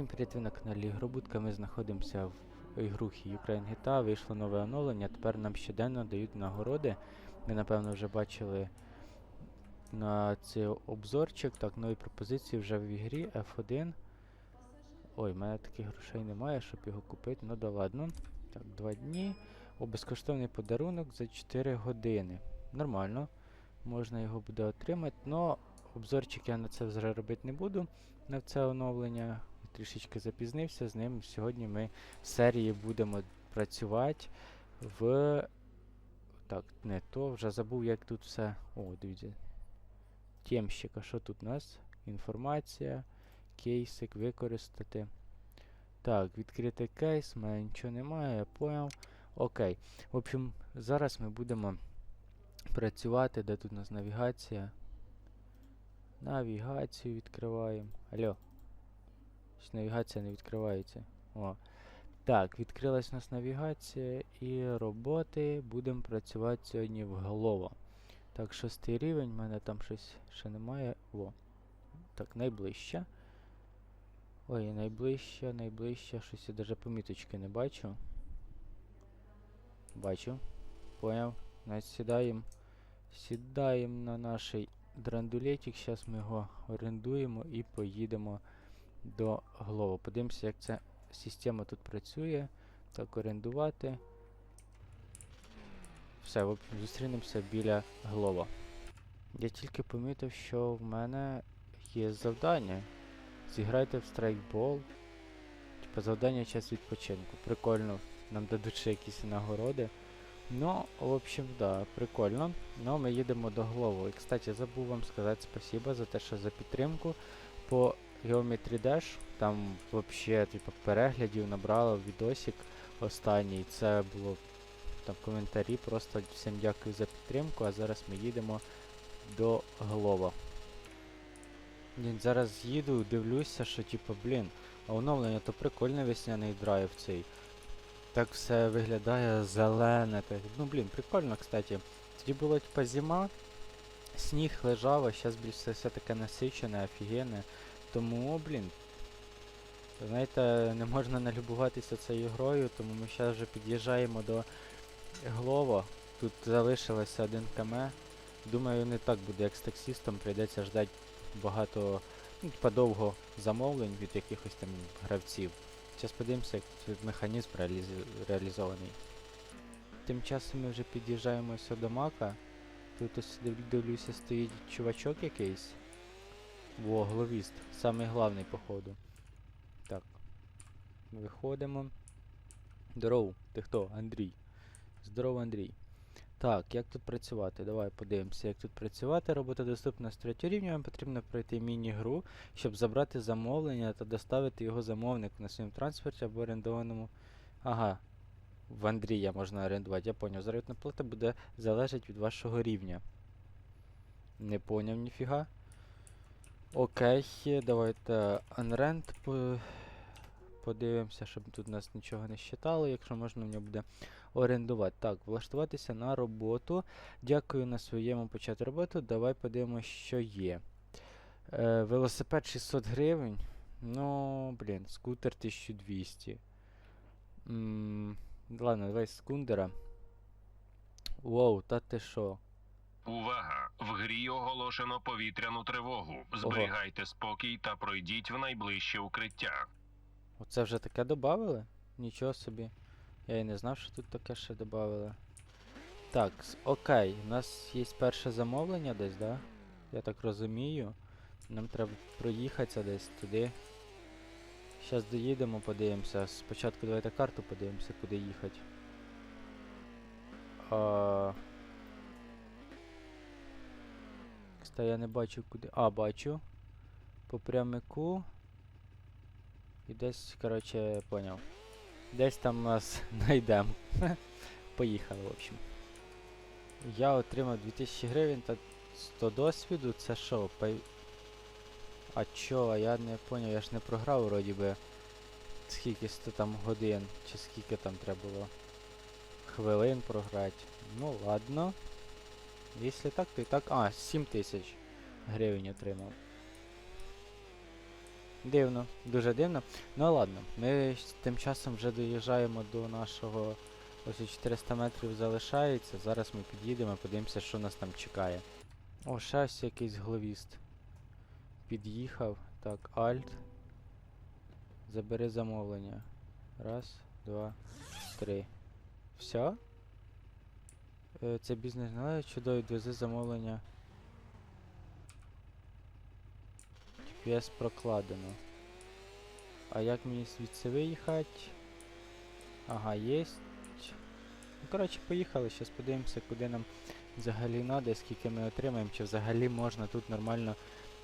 Всім привіт, ви на каналі Ігробудка. Ми знаходимося в ігрухі Ukraine GTA. Вийшло нове оновлення. Тепер нам щоденно дають нагороди. Ви, напевно, вже бачили на цей обзорчик. Так, нові пропозиції вже в ігрі F1. Ой, в мене таких грошей немає, щоб його купити. Ну да ладно. Так, два дні. О, безкоштовний подарунок за 4 години. Нормально. Можна його буде отримати, но обзорчик я на це вже робити не буду на це оновлення. Трішечки запізнився з ним. Сьогодні ми в серії будемо працювати в. Так, не то, вже забув, як тут все. О, дивіться. Тємщик, а що тут у нас? Інформація, кейсик, використати. Так, відкрити кейс, в мене нічого немає, я поняв. Окей. В общем, зараз ми будемо працювати, де тут у нас навігація. Навігацію відкриваємо. Алло. Щось навігація не відкривається. О. Так, відкрилась у нас навігація і роботи. Будемо працювати сьогодні в голову. Так, шостий рівень, в мене там щось ще немає. О. Так, найближче. Ой, найближче, найближче. Щось я навіть поміточки не бачу. Бачу. Поняв. Значить, сідаємо. Сідаємо на наш драндулетик. Зараз ми його орендуємо і поїдемо до Глово. Подивимося, як ця система тут працює. Так, орендувати. Все, зустрінемося біля Глова. Я тільки помітив, що в мене є завдання. Зіграйте в страйкбол. Типа завдання час відпочинку. Прикольно. Нам дадуть ще якісь нагороди. Ну, в общем, да, прикольно. Ну, ми їдемо до Глову. І, кстати, забув вам сказати спасибо за те, що за підтримку по Geometry Dash. Там вообще, типу, переглядів набрало відосик останній. Це було там коментарі. Просто всім дякую за підтримку. А зараз ми їдемо до Глова. Зараз їду, дивлюся, що типу, блін, а оновлення то прикольний весняний драйв цей. Так все виглядає зелене. Ну блін, прикольно, кстати. Тоді була типа зима, сніг лежав, а зараз більш все таке насичене, офігенне. Тому, блін. Знаєте, не можна налюбуватися цією грою, тому ми зараз вже під'їжджаємо до Глова. Тут залишилося 1 км. Думаю, не так буде, як з таксістом, прийдеться ждати багато, ну, типа довго замовлень від якихось там гравців. Зараз подивимося, як цей механізм реаліз- реалізований. Тим часом ми вже під'їжджаємо до Мака. Тут ось дивлюся, стоїть чувачок якийсь. Во, главіст. Самий главний, походу. Так. Виходимо. Здорово, ти хто? Андрій. Здорово, Андрій. Так, як тут працювати? Давай подивимося, як тут працювати. Робота доступна з третього рівня. Вам потрібно пройти міні-гру, щоб забрати замовлення та доставити його замовнику на своєму транспорті або орендованому. Ага. В Андрія можна орендувати, я поняв. Заробітна плата буде залежати від вашого рівня. Не поняв ніфіга. Окей, давайте Unrent подивимося, щоб тут нас нічого не щитало, якщо можна мені буде орендувати. Так, влаштуватися на роботу. Дякую на своєму почати роботу. Давай подивимося, що є. Е, велосипед 600 гривень. Ну, блін, скутер 1200. М, ладно, давай скундера. Воу, та ти що? Увага! В грі оголошено повітряну тривогу. Зберігайте спокій та пройдіть в найближче укриття. Оце вже таке додавали? Нічого собі. Я і не знав, що тут таке ще додавали. Так, окей, у нас є перше замовлення десь, да? Я так розумію. Нам треба проїхатися десь туди. Зараз доїдемо, подивимося. Спочатку давайте карту подивимося, куди їхати. А... Кстати, я не бачу куди. А, бачу. По прямику. І десь, коротше, поняв. Десь там нас знайдемо. Поїхали, в общем. Я отримав 2000 гривень та 100 досвіду. Це що? Пай... А чо? Я не поняв, я ж не програв вроді би. Скільки 100 там годин, чи скільки там треба було хвилин програти. Ну ладно. Якщо так, то і так. А, 7000 гривень отримав. Дивно, дуже дивно. Ну ладно, ми тим часом вже доїжджаємо до нашого. Ось і 400 метрів залишається. Зараз ми під'їдемо, подивимося, що нас там чекає. О, ще якийсь главіст. Під'їхав. Так, Альт. Забери замовлення. Раз, два, три. Все? Е, Це бізнес належить чудово відвези замовлення. GPS прокладено. А як мені звідси виїхати? Ага, єсть. Ну, коротше, поїхали, зараз подивимося, куди нам взагалі треба, скільки ми отримаємо, чи взагалі можна тут нормально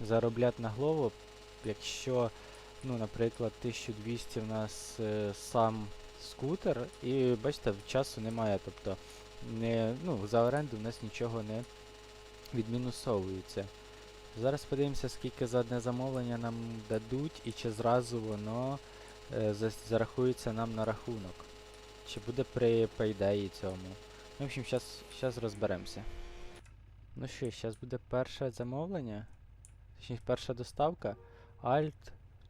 заробляти на голову, якщо, ну, наприклад, 1200 в нас е, сам скутер, і бачите, часу немає, тобто не, ну, за оренду в нас нічого не відмінусовується. Зараз подивимося, скільки за одне замовлення нам дадуть і чи зразу воно е, зарахується нам на рахунок. Чи буде при пейдеї цьому. Ну, в общем, зараз розберемося. Ну що, зараз буде перше замовлення. Точніше, перша доставка. Alt.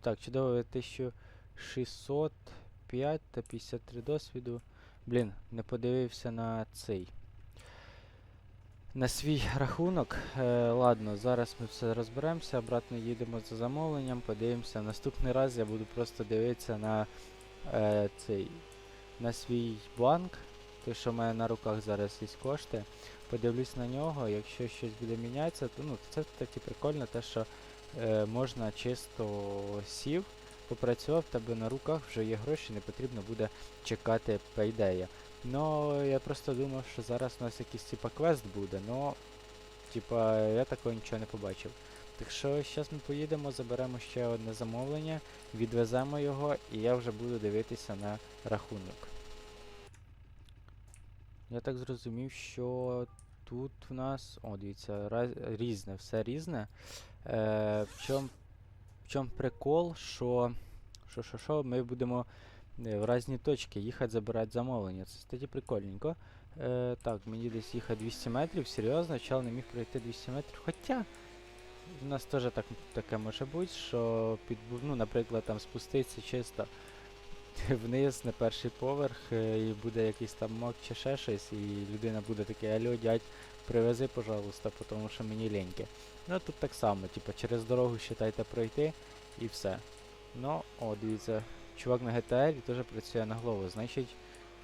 Так, чудово 1605 та 53 досвіду. Блін, не подивився на цей. На свій рахунок. Е, ладно, зараз ми все розберемося, обратно їдемо за замовленням, подивимося. Наступний раз я буду просто дивитися на е, цей на свій бланк, той, що в мене на руках зараз є кошти. Подивлюсь на нього, якщо щось буде мінятися, то ну, це таки прикольно, те, що е, можна чисто сів, попрацював, тебе на руках вже є гроші, не потрібно буде чекати пейдея. Ну, я просто думав, що зараз у нас якийсь типа квест буде, но типа я такого нічого не побачив. Так що зараз ми поїдемо, заберемо ще одне замовлення, відвеземо його, і я вже буду дивитися на рахунок. Я так зрозумів, що тут в нас. О, дивіться, різне, все різне. Е, в чому в чом прикол, що. Що, що, що, ми будемо е, в різні точки їхати забирати замовлення. Це кстати прикольненько. Е, так, мені десь їхати 200 метрів, серйозно, чел не міг пройти 200 метрів. Хоча у нас теж так, таке може бути, що під, ну, наприклад, там спуститься чисто вниз на перший поверх е, і буде якийсь там мок чи ще щось, і людина буде таке, алло, дядь, привези, пожалуйста, тому що мені ліньки. Ну тут так само, типу, через дорогу считайте пройти і все. Ну, о, дивіться, чувак на GTR теж працює на голову, значить,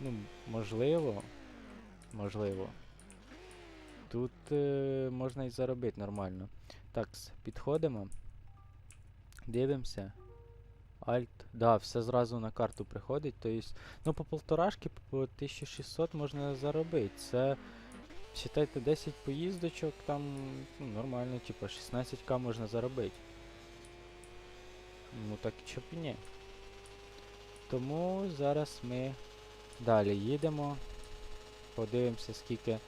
ну, можливо, можливо. Тут е, можна і заробити нормально. Так, підходимо. Дивимося. Альт. Да, все зразу на карту приходить. Тобто, ну по полторашки, по 1600 можна заробити. Це, считайте, 10 поїздочок, там ну, нормально, типу 16к можна заробити. Ну так чоб і ні. Тому зараз ми далі їдемо. Подивимося, скільки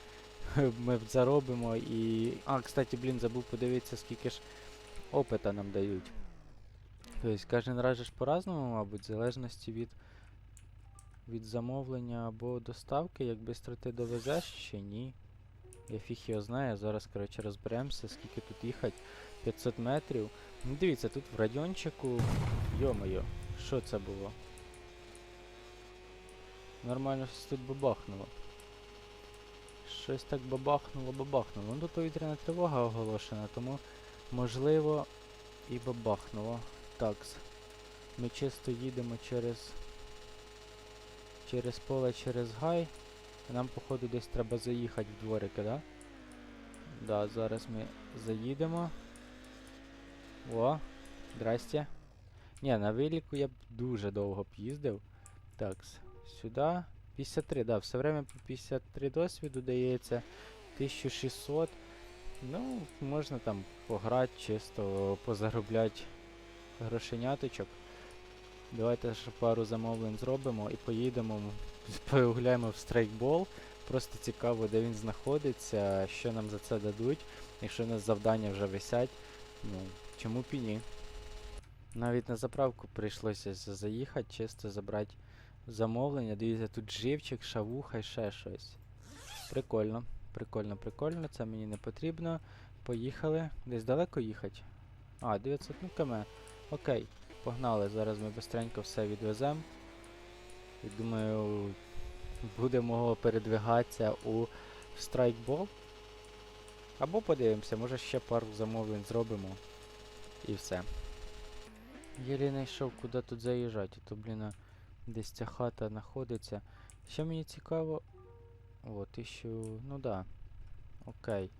ми заробимо і. А, кстати, блін, забув подивитися, скільки ж опита нам дають. Тобто кожен раз ж по-разному, мабуть, в залежності від, від замовлення або доставки, як швидко ти довезеш чи ні. Я фіг його знаю, зараз, коротше, розберемося, скільки тут їхати. 500 метрів. Ну дивіться, тут в радіончику. Йо-моє, що це було? Нормально щось тут бабахнуло. Щось так бабахнуло, бабахнуло. Ну тут повітряна тривога оголошена, тому можливо і бабахнуло. Так. Ми чисто їдемо через. Через поле, через гай. Нам, походу, десь треба заїхати в дворики, да? Да, зараз ми заїдемо. О, здрасте. Ні, на виліку я б дуже довго б їздив. Так, сюди. 53, да, все время по 53 досвіду дається. 1600. Ну, можна там пограти, чисто позаробляти грошеняточок. Давайте ще пару замовлень зробимо і поїдемо, погуляємо в страйкбол. Просто цікаво, де він знаходиться, що нам за це дадуть. Якщо у нас завдання вже висять, ну, чому б і ні. Навіть на заправку прийшлося заїхати, чисто забрати замовлення. Дивіться, тут живчик, шавуха і ще щось. Прикольно, прикольно, прикольно, це мені не потрібно. Поїхали. Десь далеко їхати? А, 900 ну км. Окей. Погнали, зараз ми бистренько все відвеземо. І думаю, будемо передвигатися у страйкбол. Або подивимося, може ще пару замовлень зробимо. І все. Єлі знайшов, куди тут заїжджати, то, блін, десь ця хата знаходиться. Що мені цікаво. О, тисячу. Ну да. Окей.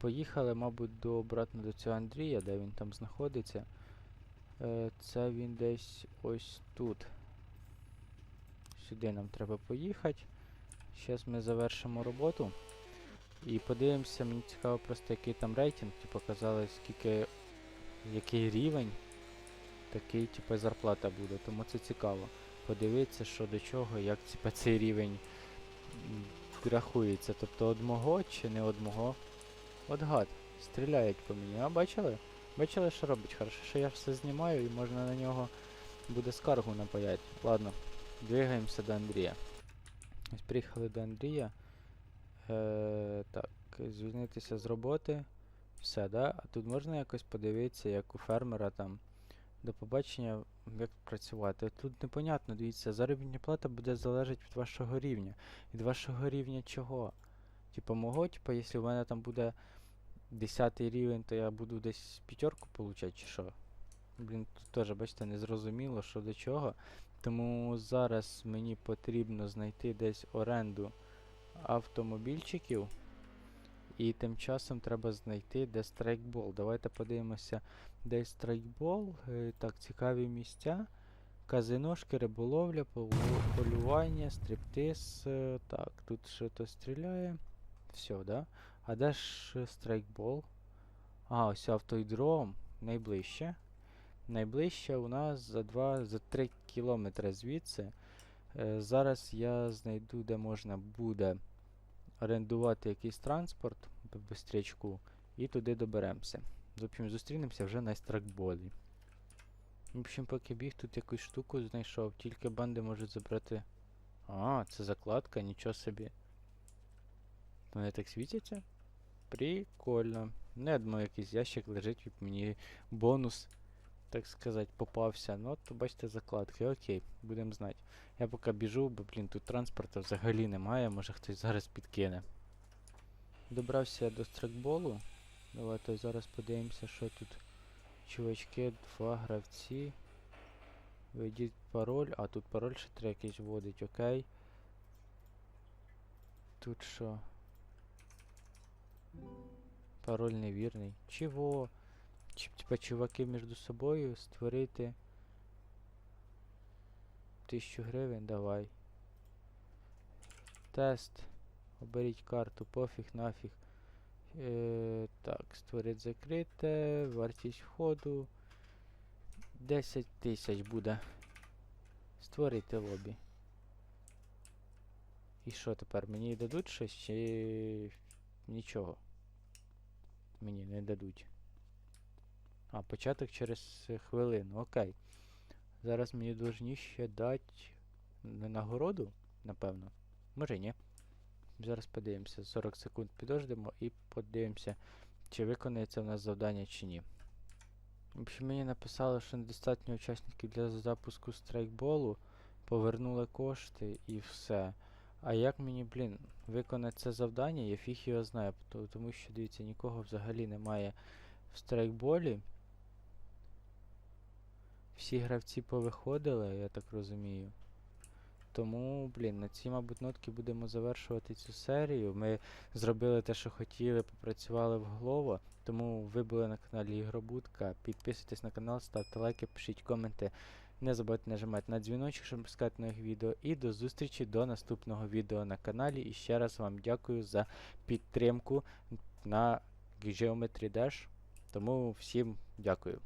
Поїхали, мабуть, до обратно до цього Андрія, де він там знаходиться. Е, це він десь ось тут. Сюди нам треба поїхати. Зараз ми завершимо роботу. І подивимося, мені цікаво просто який там рейтинг, типу показали, скільки, який рівень, такий типу зарплата буде. Тому це цікаво. Подивитися, що до чого, як типу, цей рівень рахується. Тобто одмого чи не одмого. От гад, стріляють по мені. А бачили? Бачили, що робить? Хорошо, що я все знімаю і можна на нього буде скаргу напаяти. Ладно, двигаємося до Андрія. Ось приїхали до Андрія. Е, так, звільнитися з роботи. Все, да? А тут можна якось подивитися, як у фермера там. До побачення, як працювати. Тут непонятно, дивіться, заробітна плата буде залежати від вашого рівня. Від вашого рівня чого? Типа мого, типа, якщо в мене там буде 10 рівень, то я буду десь п'ятерку получати, чи що? Блін, тут теж, бачите, не зрозуміло, що до чого. Тому зараз мені потрібно знайти десь оренду автомобільчиків. І тим часом треба знайти де страйкбол. Давайте подивимося, де страйкбол. Е, так, цікаві місця. Казиношки, риболовля, полювання, стриптиз. е, Так, тут що-то стріляє. Все, да? А де ж е, страйкбол? А, ось автодром. Найближче. Найближче у нас за 2, за 3 кілометри звідси. Е, зараз я знайду, де можна буде орендувати якийсь транспорт по і туди доберемося. В общем, зустрінемося вже на страйкболі. В общем, поки біг, тут якусь штуку знайшов, тільки банди можуть забрати. А, це закладка, нічого собі. Вони так світяться? Прикольно. Ну, я думаю, якийсь ящик лежить, і мені бонус, так сказати, попався. Ну, от, бачите, закладки. Окей, будемо знати. Я поки біжу, бо, блін, тут транспорту взагалі немає, може хтось зараз підкине. Добрався я до страйкболу. Давайте зараз подивимося, що тут. Чувачки, два гравці. Введіть пароль, а тут пароль ще треба якийсь вводить, окей. Тут що? Пароль невірний. Чого? Чи, типа чуваки між собою створити. Тисячу гривень, давай. Тест. Оберіть карту, пофіг, нафіг. Е, так, створить закрите, вартість входу. 10 тисяч буде. Створити лобі. І що тепер? Мені дадуть щось чи нічого? Мені не дадуть. А, початок через хвилину. Окей. Зараз мені должні ще дати нагороду, напевно. Може ні. Зараз подивимося. 40 секунд підождемо і подивимося, чи виконається в нас завдання чи ні. В мені написали, що недостатньо учасників для запуску страйкболу. Повернули кошти і все. А як мені, блін, виконати це завдання, я фіг його знаю, тому що, дивіться, нікого взагалі немає в страйкболі. Всі гравці повиходили, я так розумію. Тому, блін, на цій, мабуть, нотки будемо завершувати цю серію. Ми зробили те, що хотіли, попрацювали в голову. Тому ви були на каналі Ігробудка. Підписуйтесь на канал, ставте лайки, пишіть коменти. Не забудьте нажимати на дзвіночок, щоб пускати нових відео. І до зустрічі до наступного відео на каналі. І ще раз вам дякую за підтримку на Geometry Dash. Тому всім дякую.